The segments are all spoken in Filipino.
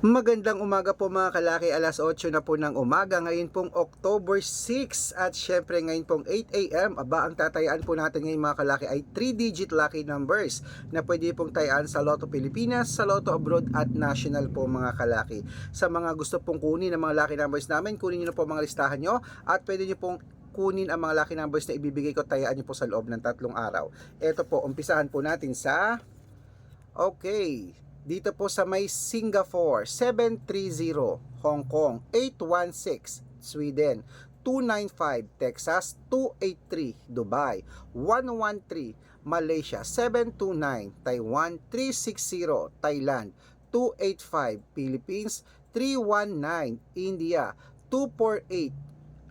Magandang umaga po mga kalaki, alas 8 na po ng umaga, ngayon pong October 6 at syempre ngayon pong 8am, aba ang tatayaan po natin ngayon mga kalaki ay 3-digit lucky numbers na pwede pong tayaan sa Lotto Pilipinas, sa Lotto Abroad at National po mga kalaki. Sa mga gusto pong kunin ng mga lucky numbers namin, kunin nyo na po mga listahan nyo at pwede nyo pong kunin ang mga lucky numbers na ibibigay ko, tayaan nyo po sa loob ng tatlong araw. Ito po, umpisahan po natin sa Okay. Dito po sa may Singapore, 730 Hong Kong, 816 Sweden, 295 Texas, 283 Dubai, 113 Malaysia, 729 Taiwan, 360 Thailand, 285 Philippines, 319 India, 248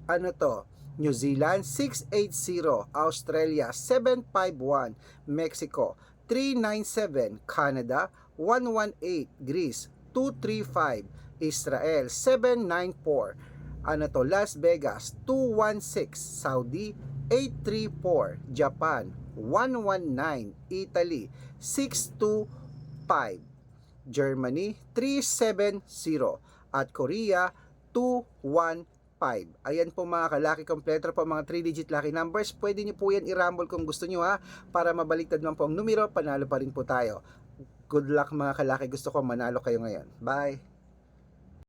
ano to? New Zealand 680, Australia 751, Mexico 397, Canada 118, Greece 235, Israel 794, ano to, Las Vegas 216, Saudi 834, Japan 119, Italy 625, Germany 370 at Korea 215. Ayan po mga kalaki kompleto po mga 3-digit lucky numbers. Pwede nyo po yan i-rumble kung gusto nyo ha para mabaliktad man po ang numero, panalo pa rin po tayo. Good luck mga kalaki. Gusto ko manalo kayo ngayon. Bye!